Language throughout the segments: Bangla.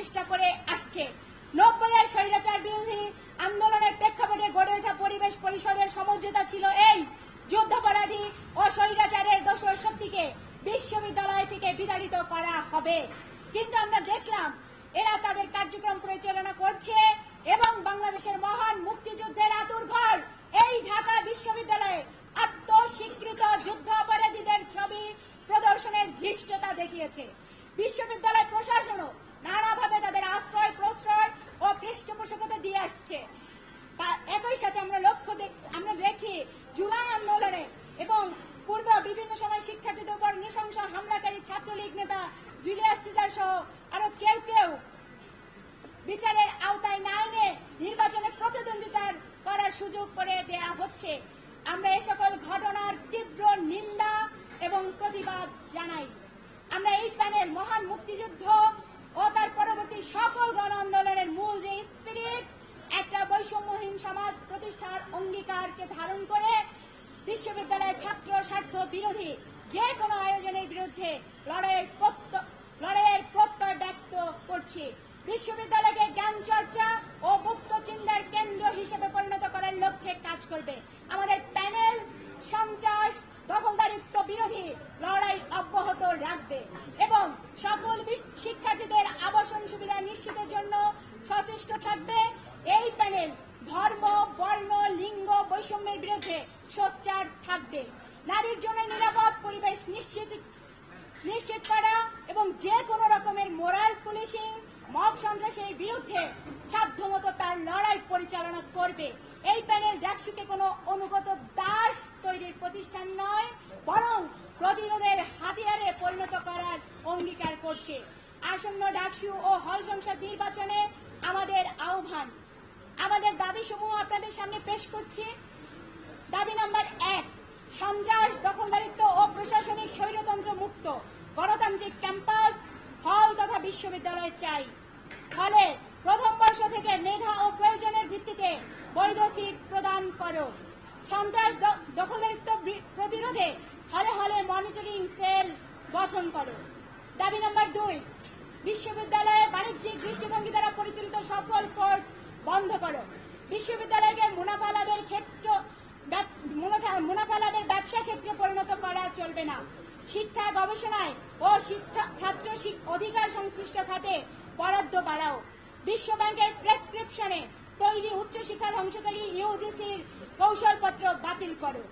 চেষ্টা করে আসছে। নব্বইয়ের স্বৈরাচার বিরোধী আন্দোলনের প্রেক্ষাপটে গড়ে ওঠা পরিবেশ পরিষদের সমঝোতা ছিল এই যুদ্ধাপরাধী ও স্বৈরাচারের দোষর শক্তিকে বিশ্ববিদ্যালয় থেকে বিতাড়িত করা হবে। কিন্তু আমরা দেখলাম, এরা তাদের কার্যক্রম পরিচালনা করছে এবং বাংলাদেশের মহান মুক্তিযুদ্ধের আতুর ঘর এই ঢাকা বিশ্ববিদ্যালয়ে আত্মস্বীকৃত যুদ্ধ অপরাধীদের ছবি প্রদর্শনের ধৃষ্টতা দেখিয়েছে বিশ্ববিদ্যালয় প্রশাসনও নানাভাবে তাদের আশ্রয় প্রশ্রয় ও পৃষ্ঠপোষকতা দিয়ে আসছে তা একই সাথে আমরা লক্ষ্য দেখ- আমরা দেখি জুলাই আন্দোলনে এবং পূর্বে বিভিন্ন সময় শিক্ষার্থীদের উপর নৃশংস হামলাকারী ছাত্রলীগ নেতা জুলিয়াস সিজার সহ আরও কেউ কেউ বিচারের আওতায় না এনে নির্বাচনে প্রতিদ্বন্দ্বিতার করার সুযোগ করে দেয়া হচ্ছে। আমরা এই সকল ঘটনার তীব্র নিন্দা এবং প্রতিবাদ জানাই। আমরা এই প্যানেল মহান মুক্তিযুদ্ধ ও তার পরবর্তী সকল গণ আন্দোলনের মূল যে স্পিরিট একটা বৈষম্যহীন সমাজ প্রতিষ্ঠার অঙ্গীকারকে ধারণ করে বিশ্ববিদ্যালয়ের ছাত্র স্বার্থ বিরোধী যে কোনো আয়োজনের বিরুদ্ধে লড়াইয়ের প্রত্য- লড়াইয়ের প্রত্যয় ব্যক্ত করছি বিশ্ববিদ্যালয়কে জ্ঞান চর্চা ও মুক্ত চিন্তার কেন্দ্র হিসেবে পরিণত করার লক্ষ্যে কাজ করবে আমাদের প্যানেল সন্ত্রাস দখলদারিত্ব বিরোধী লড়াই অব্যাহত রাখবে এবং সকল বিশ- শিক্ষার্থীদের আবাসন সুবিধা নিশ্চিতের জন্য সচেষ্ট থাকবে এই প্যানেল ধর্ম বর্ণ লিঙ্গ বৈষম্যের বিরুদ্ধে সোচ্চার থাকবে নারীর জন্য নিরাপদ পরিবেশ নিশ্চিত নিশ্চিত করা এবং যে কোনো রকমের মোরাল পুলিশিং, মব সন্ত্রাসের বিরুদ্ধে সাধ্যমতো তার লড়াই পরিচালনা করবে। এই প্যানেল ডাকসুকে কোনো অনুগত দাস তৈরির প্রতিষ্ঠান নয়, বরং প্রতিরোধের হাতিয়ারে পরিণত করার অঙ্গীকার করছে। আসন্ন ডাকসু ও হল সংসদ নির্বাচনে আমাদের আহ্বান। আমাদের দাবি সমূহ আপনাদের সামনে পেশ করছি। দাবি নাম্বার এক, সন্ত্রাস, দখলদারিত্ব ও প্রশাসনিক স্বৈরতন্ত্র মুক্ত। গণতান্ত্রিক ক্যাম্পাস হল তথা বিশ্ববিদ্যালয় চাই। ফলে প্রথম বর্ষ থেকে মেধা ও প্রয়োজনের ভিত্তিতে বৈধ সিট প্রদান করো। সন্ত্রাস দ- দখলদারিত্ব প্রতিরোধে হলে হলে মনিটরিং সেল গঠন করো। দাবি নম্বর দুই, বিশ্ববিদ্যালয়ে বাণিজ্যিক দৃষ্টিভঙ্গি দ্বারা পরিচালিত সকল কোর্স বন্ধ করো। বিশ্ববিদ্যালয়কে মুনাফা লাভের ক্ষেত্র মুনাফা লাভের ব্যবসা ক্ষেত্রে পরিণত করা চলবে না। শিক্ষা গবেষণায় ও শিক্ষা, ছাত্র অধিকার সংশ্লিষ্ট খাতে বরাদ্দ বাড়াও। বিশ্ব ব্যাংকের প্রেসক্রিপশনে তৈরি উচ্চশিক্ষা ধ্বংসকারী ইউজিসির কৌশলপত্র বাতিল করো।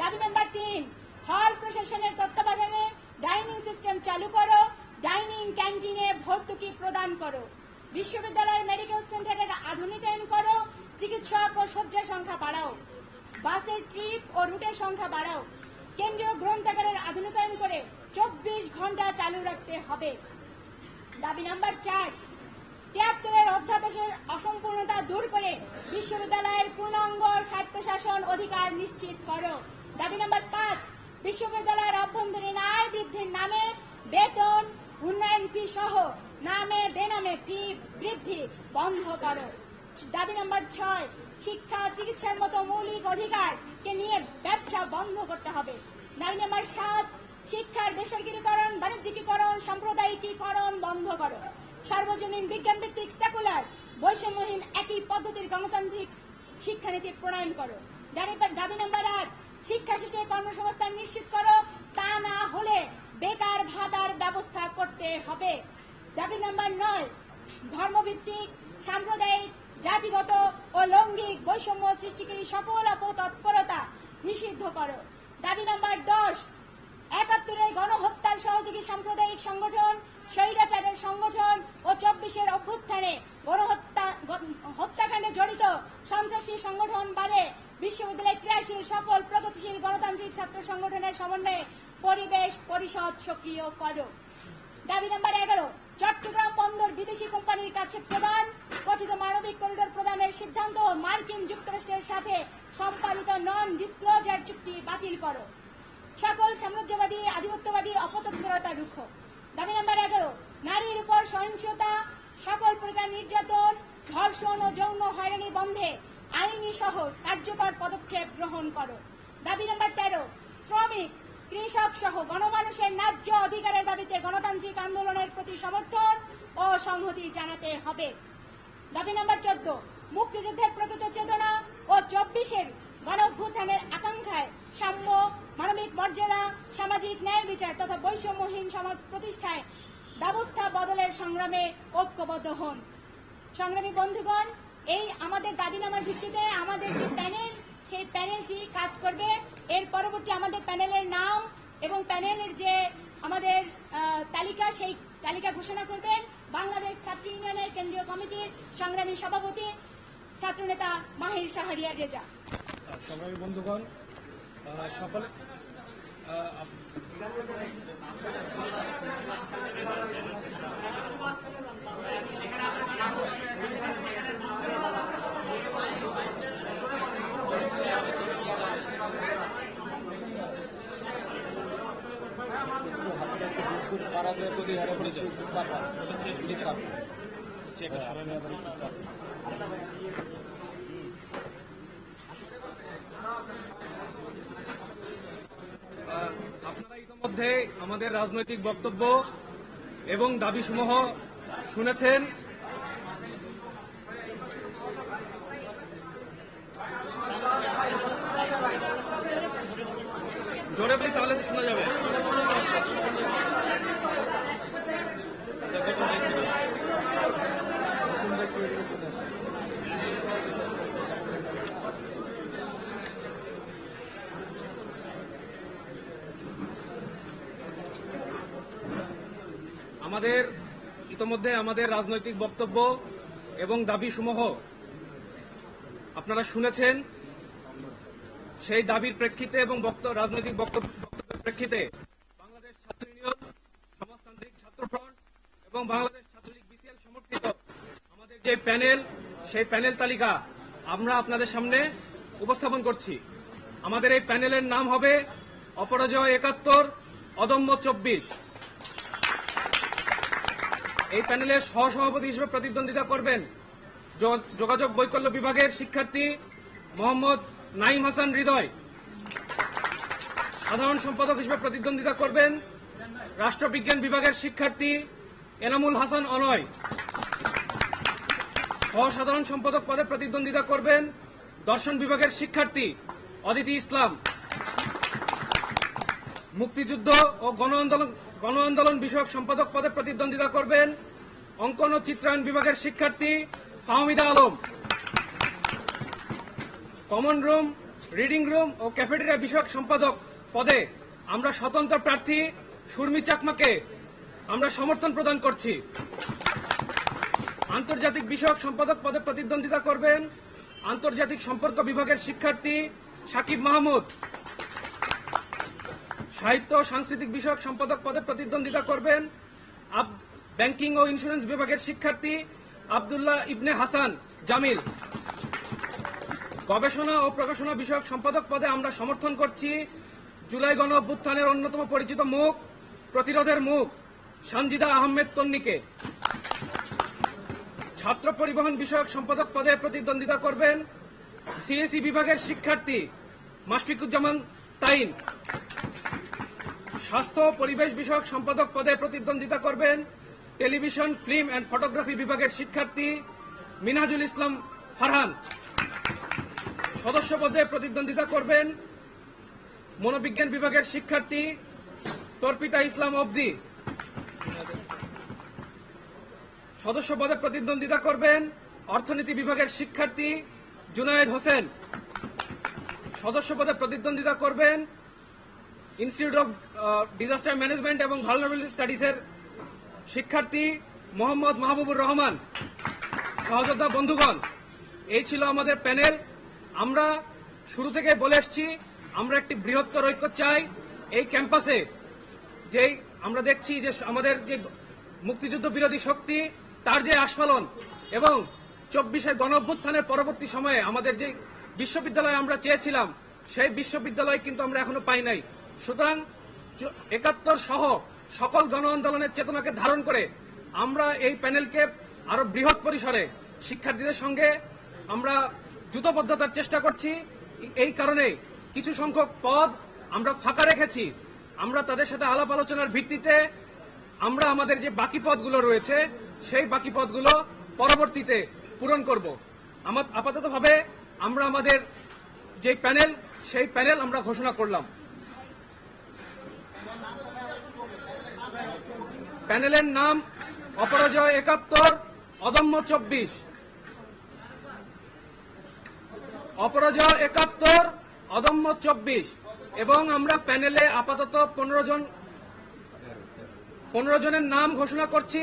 দাবি নাম্বার তিন, হল প্রশাসনের তত্ত্বাবধানে ডাইনিং সিস্টেম চালু করো, ডাইনিং ক্যান্টিনে ভর্তুকি প্রদান করো। বিশ্ববিদ্যালয়ের মেডিকেল সেন্টারের আধুনিকায়ন করো, চিকিৎসক ও শয্যা সংখ্যা বাড়াও। বাসের ট্রিপ ও রুটের সংখ্যা বাড়াও। কেন্দ্রীয় গ্রন্থাগারের আধুনিকায়ন করে চব্বিশ ঘণ্টা চালু রাখতে হবে। দাবি নাম্বার চার, তিয়াত্তরের অধ্যাদেশের অসম্পূর্ণতা দূর করে বিশ্ববিদ্যালয়ের পূর্ণাঙ্গ স্বায়ত্তশাসন অধিকার নিশ্চিত করো। দাবি নাম্বার পাঁচ, বিশ্ববিদ্যালয়ের অভ্যন্তরীণ আয় বৃদ্ধির নামে বেতন, উন্নয়ন ফি সহ নামে বেনামে ফি বৃদ্ধি বন্ধ করো। দাবি নাম্বার ছয়, শিক্ষা, চিকিৎসার মতো মৌলিক অধিকারকে নিয়ে ব্যবসা বন্ধ করতে হবে। দাবি নাম্বার সাত, শিক্ষার বেসরকারীকরণ, বাণিজ্যিকীকরণ, সাম্প্রদায়িকীকরণ বন্ধ করো। সার্বজনীন বিজ্ঞান ভিত্তিক সেকুলার বৈষম্যহীন একই পদ্ধতির গণতান্ত্রিক শিক্ষানীতি প্রণয়ন করো। দাবি- নাম্বার আট, শিক্ষা শেষে কর্মসংস্থান নিশ্চিত করো, তা না হলে বেকার ভাতার ব্যবস্থা করতে হবে। দাবি নাম্বার নয়, ধর্মভিত্তিক, সাম্প্রদায়িক জাতিগত ও লৈঙ্গিক বৈষম্য সৃষ্টিকারী সকল অপতৎপরতা নিষিদ্ধ করো। দাবি নাম্বার দশ, একাত্তরের গণহত্যার সহযোগী সাম্প্রদায়িক সংগঠন, স্বৈরাচারের সংগঠন ও চব্বিশের অভ্যুত্থানে গণহত্যা, হত্যাকাণ্ডে জড়িত সন্ত্রাসী সংগঠন বাদে বিশ্ববিদ্যালয় ক্রিয়াশীল সকল প্রগতিশীল গণতান্ত্রিক ছাত্র সংগঠনের সমন্বয়ে পরিবেশ পরিষদ সক্রিয় করো। দাবি নাম্বার এগারো, চট্টগ্রাম বন্দর বিদেশি কোম্পানির কাছে প্রদান কথিত মানবিক করিডোর প্রদানের সিদ্ধান্ত মার্কিন যুক্তরাষ্ট্রের সাথে সম্পাদিত নন ডিসক্লোজার চুক্তি বাতিল করো। সকল সাম্রাজ্যবাদী, আধিপত্যবাদী অপতৎপরতা রুখো দাবি নাম্বার এগারো, নারীর উপর সহিংসতা, সকল প্রকার নির্যাতন, ধর্ষণ ও যৌন হয়রানি বন্ধে আইনি সহ কার্যকর পদক্ষেপ গ্রহণ করো। দাবি নাম্বার তেরো, শ্রমিক, কৃষক সহ গণমানুষের ন্যায্য অধিকারের দাবিতে গণতান্ত্রিক আন্দোলনের প্রতি সমর্থন ও সংহতি জানাতে হবে। দাবি নম্বর চোদ্দ, মুক্তিযুদ্ধের প্রকৃত চেতনা ও চব্বিশের গণভ্যুত্থানের আকাঙ্ক্ষায় সাম্য, মানবিক মর্যাদা, সামাজিক ন্যায় বিচার তথা বৈষম্যহীন সমাজ প্রতিষ্ঠায় ব্যবস্থা বদলের সংগ্রামে ঐক্যবদ্ধ হন। সংগ্রামী বন্ধুগণ, এই আমাদের দাবিনামার ভিত্তিতে আমাদের যে প্যানেল, সেই প্যানেলটি কাজ করবে। এর পরবর্তী আমাদের প্যানেলের নাম এবং প্যানেলের যে আমাদের তালিকা, সেই তালিকা ঘোষণা করবেন। বাংলাদেশ ছাত্র ইউনিয়নের কেন্দ্রীয় কমিটির সংগ্রামী সভাপতি ছাত্রনেতা মাহির সাহারিয়া রেজা। সংগ্রামী বন্ধুগণ সকলে আহ, আপনারা ইতিমধ্যে আমাদের রাজনৈতিক বক্তব্য এবং দাবিসমূহ শুনেছেন। জোরে বলি তাহলে শোনা যাবে। আমাদের ইতোমধ্যে আমাদের রাজনৈতিক বক্তব্য এবং দাবি সমূহ আপনারা শুনেছেন। সেই দাবির প্রেক্ষিতে এবং রাজনৈতিক বক্তব্য প্রেক্ষিতে বাংলাদেশ ছাত্র ইউনিয়ন সমাজতান্ত্রিক ছাত্র ফ্রন্ট এবং বাংলাদেশ ছাত্রলীগ বিসিএল সমর্থিত আমাদের যে প্যানেল, সেই প্যানেল তালিকা আমরা আপনাদের সামনে উপস্থাপন করছি। আমাদের এই প্যানেলের নাম হবে অপরাজয় একাত্তর, অদম্য চব্বিশ। এই প্যানেলের সহসভাপতি হিসেবে প্রতিদ্বন্দ্বিতা করবেন যোগাযোগ বৈকল্য বিভাগের শিক্ষার্থী মোহাম্মদ নাইম হাসান হৃদয়। সাধারণ সম্পাদক হিসেবে প্রতিদ্বন্দ্বিতা করবেন রাষ্ট্রবিজ্ঞান বিভাগের শিক্ষার্থী এনামুল হাসান অনয়। সহসাধারণ সম্পাদক পদে প্রতিদ্বন্দ্বিতা করবেন দর্শন বিভাগের শিক্ষার্থী অদিতি ইসলাম। মুক্তিযুদ্ধ ও গণ আন্দোলন গণ আন্দোলন বিষয়ক সম্পাদক পদে প্রতিদ্বন্দ্বিতা করবেন অঙ্কন ও চিত্রায়ন বিভাগের শিক্ষার্থী Fahmida Alam. Common room, reading room ও ক্যাফেটেরিয়া বিষয়ক সম্পাদক পদে আমরা স্বতন্ত্র প্রার্থী সুরমি চাকমাকে আমরা সমর্থন প্রদান করছি। আন্তর্জাতিক বিষয়ক সম্পাদক পদে প্রতিদ্বন্দ্বিতা করবেন আন্তর্জাতিক সম্পর্ক বিভাগের শিক্ষার্থী সাকিব মাহমুদ। সাহিত্য সাংস্কৃতিক বিষয়ক সম্পাদক পদে প্রতিদ্বন্দ্বিতা করবেন ব্যাংকিং ও ইন্স্যুরেন্স বিভাগের শিক্ষার্থী আবদুল্লাহ ইবনে হাসান জামিল। গবেষণা ও প্রকাশনা বিষয়ক সম্পাদক পদে আমরা সমর্থন করছি জুলাই গণ অভ্যুত্থানের অন্যতম পরিচিত মুখ, প্রতিরোধের মুখ সঞ্জিদা আহমেদ তন্নিকে। ছাত্র পরিবহন বিষয়ক সম্পাদক পদে প্রতিদ্বন্দ্বিতা করবেন সিএসি বিভাগের শিক্ষার্থী মাশফিকুজ্জামান তাইন। স্বাস্থ্য পরিবেশ বিষয়ক সম্পাদক পদে প্রতিদ্বন্দ্বিতা করবেন টেলিভিশন, ফিল্ম অ্যান্ড ফটোগ্রাফি বিভাগের শিক্ষার্থী মিনাজুল ইসলাম ফারহান। সদস্য পদে প্রতিদ্বন্দ্বিতা করবেন মনোবিজ্ঞান বিভাগের শিক্ষার্থী তর্পিতা ইসলাম অবদি। সদস্য পদে প্রতিদ্বন্দ্বিতা করবেন অর্থনীতি বিভাগের শিক্ষার্থী জুনায়েদ হোসেন। সদস্য পদে প্রতিদ্বন্দ্বিতা করবেন ইনস্টিটিউট অফ ডিজাস্টার ম্যানেজমেন্ট এবং ভালনারেবল স্টাডিজের শিক্ষার্থী মোহাম্মদ মাহবুবুর রহমান। সহযোদ্ধা বন্ধুগণ, এই ছিল আমাদের প্যানেল। আমরা শুরু থেকে বলে এসছি, আমরা একটি বৃহত্তর ঐক্য চাই। এই ক্যাম্পাসে যেই আমরা দেখছি যে আমাদের যে মুক্তিযুদ্ধ বিরোধী শক্তি তার যে আস্ফালন এবং চব্বিশের গণ অভ্যুত্থানের পরবর্তী সময়ে আমাদের যে বিশ্ববিদ্যালয় আমরা চেয়েছিলাম, সেই বিশ্ববিদ্যালয় কিন্তু আমরা এখনও পাই নাই। সুতরাং একাত্তর সহ সকল গণ আন্দোলনের চেতনাকে ধারণ করে আমরা এই প্যানেলকে আরও বৃহৎ পরিসরে শিক্ষার্থীদের সঙ্গে আমরা জুতবদ্ধতার চেষ্টা করছি। এই কারণে কিছু সংখ্যক পদ আমরা ফাঁকা রেখেছি। আমরা তাদের সাথে আলাপ আলোচনার ভিত্তিতে আমরা আমাদের যে বাকি পদগুলো রয়েছে সেই বাকি পদগুলো পরবর্তীতে পূরণ করব। আমার আপাততভাবে আমরা আমাদের যে প্যানেল, সেই প্যানেল আমরা ঘোষণা করলাম। প্যানেলের নাম অপরাজয় একাত্তর, অদম্য চব্বিশ। অপরাজয় একাত্তর, অদম্য চব্বিশ। এবং আমরা প্যানেলে আপাতত পনেরো জন, পনেরো জনের নাম ঘোষণা করছি।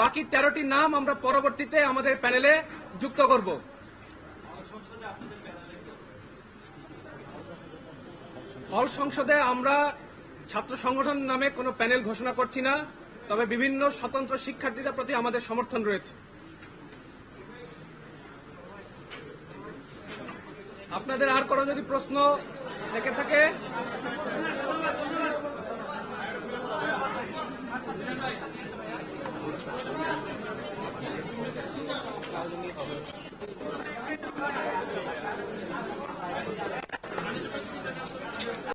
বাকি তেরোটি নাম আমরা পরবর্তীতে আমাদের প্যানেলে যুক্ত করব। হল সংসদে আমরা ছাত্র সংগঠন নামে কোনো প্যানেল ঘোষণা করছি না, তবে বিভিন্ন স্বতন্ত্র শিক্ষার্থীদের প্রতি আমাদের সমর্থন রয়েছে। আপনাদের আর কোনো যদি প্রশ্ন থেকে থাকে?